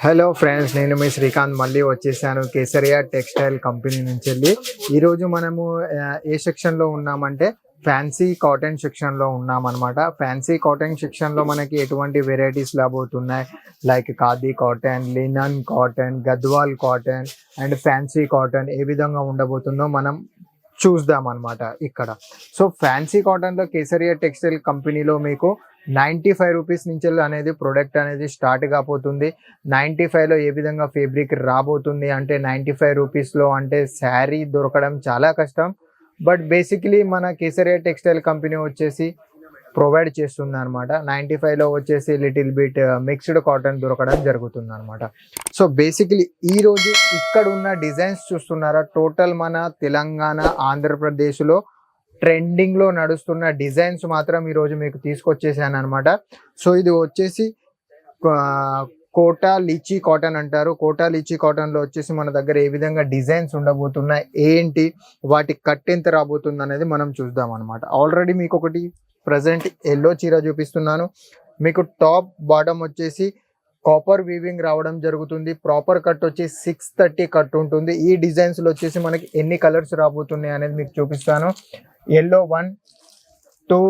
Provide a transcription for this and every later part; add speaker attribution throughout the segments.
Speaker 1: Hello friends నేను మీ శ్రీకాంత్. మళ్ళీ వచ్చేసాను కేసరియా టెక్స్టైల్ కంపెనీ నుంచి వెళ్ళి ఈరోజు మనము ఏ సెక్షన్లో ఉన్నామంటే ఫ్యాన్సీ కాటన్ సెక్షన్లో ఉన్నామన్నమాట. ఫ్యాన్సీ కాటన్ సెక్షన్లో మనకి ఎటువంటి varieties లాబోతున్నాయి like khadi cotton linen cotton Gadwal cotton and fancy cotton ఏ విధంగా ఉండబోతుందో మనం చూద్దాం అనమాట ఇక్కడ. సో ఫ్యాన్సీ కాటన్లో కేసరియా టెక్స్టైల్ కంపెనీలో మీకు నైంటీ ఫైవ్ రూపీస్ నుంచి అనేది ప్రొడక్ట్ అనేది స్టార్ట్ కాబోతుంది. నైంటీ ఫైవ్లో ఏ విధంగా ఫేబ్రిక్ రాబోతుంది అంటే నైంటీ ఫైవ్ రూపీస్లో అంటే శారీ దొరకడం చాలా కష్టం. బట్ బేసిక్లీ మన కేసరియా టెక్స్టైల్ కంపెనీ వచ్చేసి ప్రొవైడ్ చేస్తుంది అనమాట నైంటీ ఫైవ్లో వచ్చేసి లిటిల్ బిట్ మిక్స్డ్ కాటన్ దొరకడం జరుగుతుంది అనమాట సో బేసిక్లీ ఈరోజు ఇక్కడ ఉన్న డిజైన్స్ చూస్తున్నారా? టోటల్ మన తెలంగాణ ఆంధ్రప్రదేశ్లో ట్రెండింగ్లో నడుస్తున్న డిజైన్స్ మాత్రం ఈరోజు మీకు తీసుకొచ్చేసాను అనమాట సో ఇది వచ్చేసి కోటా లిచీ కాటన్ అంటారు. కోటా లిచీ కాటన్లో వచ్చేసి మన దగ్గర ఏ విధంగా డిజైన్స్ ఉండబోతున్నాయి ఏంటి వాటి కట్ ఎంత రాబోతుంది అనేది మనం చూద్దాం అనమాట ఆల్రెడీ మీకు ఒకటి ప్రజెంట్ ఎల్లో చీర చూపిస్తున్నాను. మీకు టాప్ బాటమ్ వచ్చేసి కాపర్ వీవింగ్ రావడం జరుగుతుంది. ప్రాపర్ కట్ వచ్చి సిక్స్ థర్టీ కట్ ఉంటుంది. ఈ డిజైన్స్లో వచ్చేసి మనకి ఎన్ని కలర్స్ రాబోతున్నాయి అనేది మీకు చూపిస్తాను. Yellow one two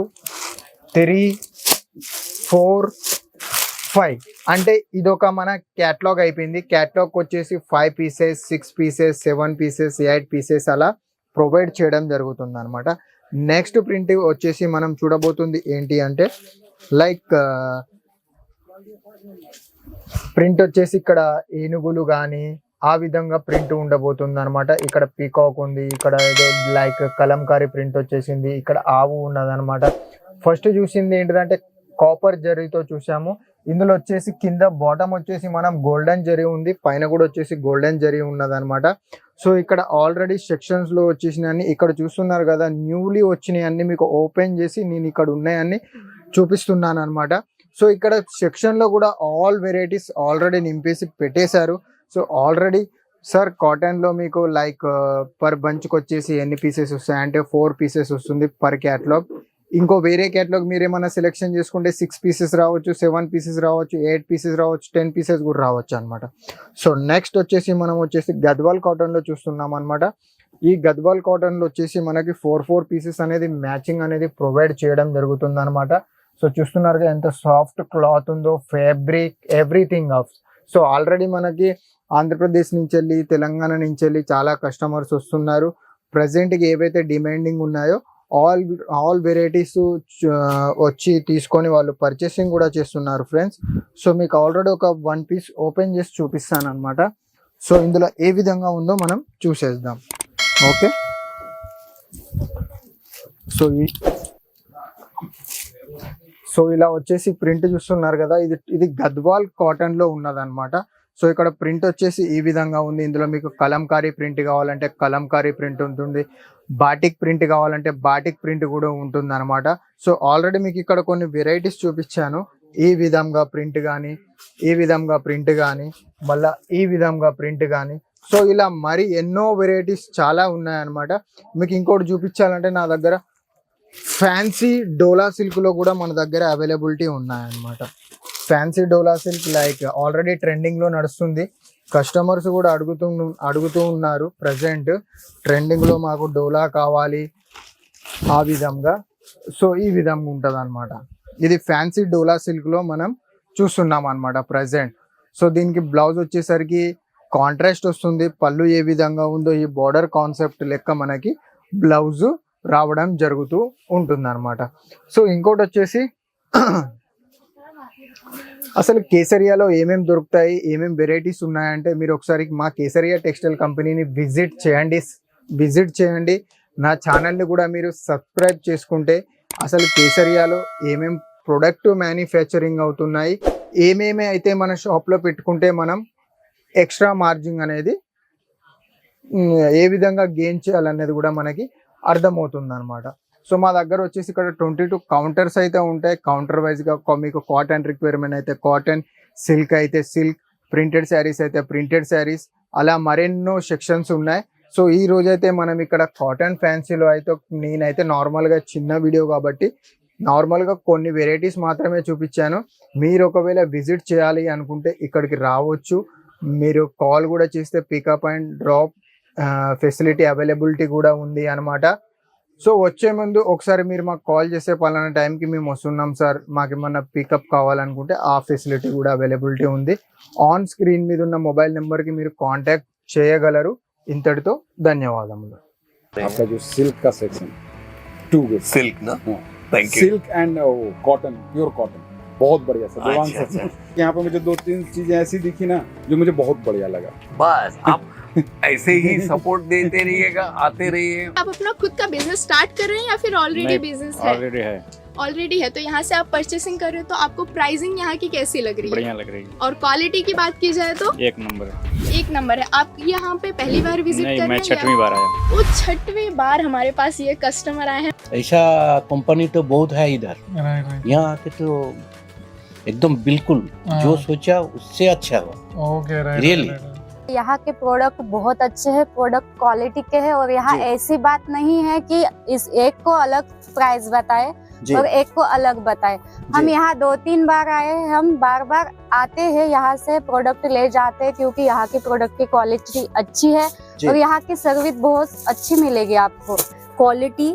Speaker 1: three four five. అంటే ఇదొక మన క్యాట్లాగ్ అయిపోయింది. క్యాట్లాగ్ వచ్చేసి five pieces six pieces seven pieces eight pieces అలా ప్రొవైడ్ చేయడం జరుగుతుంది అనమాట నెక్స్ట్ ప్రింట్ వచ్చేసి మనం చూడబోతుంది ఏంటి అంటే లైక్ ప్రింట్ uh, వచ్చేసి ఇక్కడ ఏనుగులు కానీ ఆ విధంగా ప్రింట్ ఉండబోతుంది అనమాట ఇక్కడ పీకాక్ ఉంది ఇక్కడ ఏదో లైక్ కలంకారీ ప్రింట్ వచ్చేసింది ఇక్కడ ఆవు ఉన్నదన్నమాట. ఫస్ట్ చూసింది ఏంటిదంటే కాపర్ జరీతో చూసాము. ఇందులో వచ్చేసి కింద బాటమ్ వచ్చేసి మనం గోల్డెన్ జరీ ఉంది పైన కూడా వచ్చేసి గోల్డెన్ జరీ ఉన్నదనమాట సో ఇక్కడ ఆల్రెడీ సెక్షన్స్లో వచ్చేసినవి ఇక్కడ చూస్తున్నారు కదా న్యూలీ వచ్చినాయి అన్ని మీకు ఓపెన్ చేసి నేను ఇక్కడ ఉన్నాయన్ని చూపిస్తున్నాను అనమాట సో ఇక్కడ సెక్షన్లో కూడా ఆల్ వెరైటీస్ ఆల్రెడీ నింపేసి పెట్టేశారు. సో ఆల్రెడీ సార్ కాటన్లో మీకు లైక్ పర్ బంచ్కి వచ్చేసి ఎన్ని పీసెస్ వస్తాయి? అంటే ఫోర్ పీసెస్ వస్తుంది పర్ క్యాటలాగ్ ఇంకో వేరే క్యాటలాగ్ మీరు ఏమైనా సెలెక్షన్ చేసుకుంటే సిక్స్ పీసెస్ రావచ్చు సెవెన్ పీసెస్ రావచ్చు ఎయిట్ పీసెస్ రావచ్చు టెన్ పీసెస్ కూడా రావచ్చు అనమాట సో నెక్స్ట్ వచ్చేసి మనం వచ్చేసి గద్వాల్ కాటన్లో చూస్తున్నాం అనమాట ఈ గద్వాల్ కాటన్లో వచ్చేసి మనకి ఫోర్ ఫోర్ పీసెస్ అనేది మ్యాచింగ్ అనేది ప్రొవైడ్ చేయడం జరుగుతుంది అనమాట సో చూస్తున్నారు ఎంత సాఫ్ట్ క్లాత్ ఉందో fabric everything of so already మనకి ఆంధ్రప్రదేశ్ నుంచి వెళ్ళి తెలంగాణ నుంచి వెళ్ళి చాలా కస్టమర్స్ వస్తున్నారు. ప్రజెంట్కి ఏవైతే డిమాండింగ్ ఉన్నాయో ఆల్ ఆల్ వెరైటీస్ వచ్చి తీసుకొని వాళ్ళు పర్చేసింగ్ కూడా చేస్తున్నారు ఫ్రెండ్స్ సో మీకు ఆల్రెడీ ఒక వన్ పీస్ ఓపెన్ చేసి చూపిస్తాను అనమాట సో ఇందులో ఏ విధంగా ఉందో మనం చూసేద్దాం. ఓకే సో ఈ సో ఇలా వచ్చేసి ప్రింట్ చూస్తున్నారు కదా ఇది ఇది గద్వాల్ కాటన్లో ఉన్నదనమాట సో ఇక్కడ ప్రింట్ వచ్చేసి ఈ విధంగా ఉంది. ఇందులో మీకు కలంకారీ ప్రింట్ కావాలంటే కలంకారీ ప్రింట్ ఉంటుంది. బాటిక్ ప్రింట్ కావాలంటే బాటిక్ ప్రింట్ కూడా ఉంటుంది అనమాట సో ఆల్రెడీ మీకు ఇక్కడ కొన్ని వెరైటీస్ చూపించాను. ఈ విధంగా ప్రింట్ కానీ ఈ విధంగా ప్రింట్ కానీ మళ్ళా ఈ విధంగా ప్రింట్ కానీ సో ఇలా మరి ఎన్నో వెరైటీస్ చాలా ఉన్నాయన్నమాట. మీకు ఇంకోటి చూపించాలంటే నా దగ్గర ఫ్యాన్సీ డోలా సిల్క్లో కూడా మన దగ్గర అవైలబిలిటీ ఉన్నాయన్నమాట. Fancy dola silk like already ట్రెండింగ్లో నడుస్తుంది. కస్టమర్స్ కూడా అడుగుతూ అడుగుతూ ఉన్నారు ప్రజెంట్ ట్రెండింగ్లో మాకు డోలా కావాలి ఆ విధంగా. సో ఈ విధంగా ఉంటుంది అనమాట ఇది ఫ్యాన్సీ డోలా సిల్క్లో మనం చూస్తున్నాం అనమాట ప్రజెంట్ సో దీనికి బ్లౌజ్ వచ్చేసరికి కాంట్రాస్ట్ వస్తుంది. పళ్ళు ఏ విధంగా ఉందో ఈ బార్డర్ కాన్సెప్ట్ లెక్క మనకి బ్లౌజ్ రావడం జరుగుతూ ఉంటుంది అనమాట సో ఇంకోటి వచ్చేసి అసలు కేసరియాలో ఏమేమి దొరుకుతాయి? ఏమేమి వెరైటీస్ ఉన్నాయంటే మీరు ఒకసారి మా కేసరియా టెక్స్టైల్ కంపెనీని విజిట్ చేయండి. విజిట్ చేయండి. నా ఛానల్ని కూడా మీరు సబ్స్క్రైబ్ చేసుకుంటే అసలు కేసరియాలో ఏమేం ప్రొడక్ట్ మ్యానుఫ్యాక్చరింగ్ అవుతున్నాయి? ఏమేమి అయితే మన షాప్లో పెట్టుకుంటే మనం ఎక్స్ట్రా మార్జిన్ అనేది ఏ విధంగా గెయిన్ చేయాలనేది కూడా మనకి అర్థమవుతుంది అనమాట సో మా దగ్గర వచ్చేసి ఇక్కడ ట్వంటీ టూ కౌంటర్స్ అయితే ఉంటాయి. కౌంటర్ వైజ్గా మీకు కాటన్ రిక్వైర్మెంట్ అయితే కాటన్ సిల్క్ అయితే సిల్క్ ప్రింటెడ్ శారీస్ అయితే ప్రింటెడ్ శారీస్ అలా మరెన్నో సెక్షన్స్ ఉన్నాయి. సో ఈ రోజైతే మనం ఇక్కడ కాటన్ ఫ్యాన్సీలో అయితే నేనైతే నార్మల్గా చిన్న వీడియో కాబట్టి నార్మల్గా కొన్ని వెరైటీస్ మాత్రమే చూపించాను. మీరు ఒకవేళ విజిట్ చేయాలి అనుకుంటే ఇక్కడికి రావచ్చు. మీరు కాల్ కూడా చేస్తే pickup and drop facility availability కూడా ఉంది అనమాట సో వచ్చే ముందు ఒకసారి మీరు మాకు కాల్ చేస్తే పలానా టైంకి మేము వస్తున్నాం సార్ మాకు ఏమన్నా పికప్ కావాలనుకుంటే ఆ ఫెసిలిటీ కూడా అవైలబిలిటీ ఉంది ఆన్ స్క్రీన్ మీద ఉన్న మొబైల్ నెంబర్కి మీరు కాంటాక్ట్ చేయగలరు ఇంతటితో ధన్యవాదములు
Speaker 2: आपका जो सिल्क का सेक्शन टू गुड
Speaker 3: सिल्क ना
Speaker 2: हाँ।
Speaker 3: Thank you
Speaker 2: silk and cotton pure cotton बहुत बढ़िया सर देवांग
Speaker 3: अच्छा,
Speaker 2: सर यहाँ पे मुझे दो तीन चीजें ऐसी दिखी ना जो मुझे बहुत बढ़िया लगा
Speaker 3: बस आप ऐसे ही सपोर्ट देते रहिएगा आते रहिए।
Speaker 4: आप अपना खुद का बिज़नेस स्टार्ट कर रहे हैं या फिर ऑलरेडी बिज़नेस है?
Speaker 5: ऑलरेडी है।
Speaker 4: ऑलरेडी है तो यहाँ से आप परचेसिंग कर रहे हो तो आपको प्राइसिंग यहाँ की कैसी लग रही है?
Speaker 5: बढ़िया लग रही है।
Speaker 4: और क्वालिटी की बात की जाए तो?
Speaker 5: एक नंबर है।
Speaker 4: एक नंबर है। आप यहाँ पे पहली बार विज़िट
Speaker 5: नहीं
Speaker 4: कर
Speaker 5: मैं
Speaker 4: रहे हैं
Speaker 5: छठवीं बार आया
Speaker 4: वो छठवीं बार हमारे पास ये कस्टमर आए हैं?
Speaker 6: ऐसा कंपनी तो बहुत है इधर। यहाँ आके तो एकदम बिल्कुल जो सोचा उससे अच्छा हुआ।
Speaker 1: Okay
Speaker 6: Really?
Speaker 7: यहाँ के प्रोडक्ट बहुत अच्छे हैं प्रोडक्ट क्वालिटी के हैं और यहाँ ऐसी बात नहीं है कि इस एक को अलग प्राइस बताए और एक को अलग बताए। हम यहाँ दो तीन बार आए हैं हम बार बार आते हैं यहाँ से प्रोडक्ट ले जाते हैं क्योंकि यहाँ की प्रोडक्ट की क्वालिटी अच्छी है और यहाँ की सर्विस बहुत अच्छी मिलेगी आपको। क्वालिटी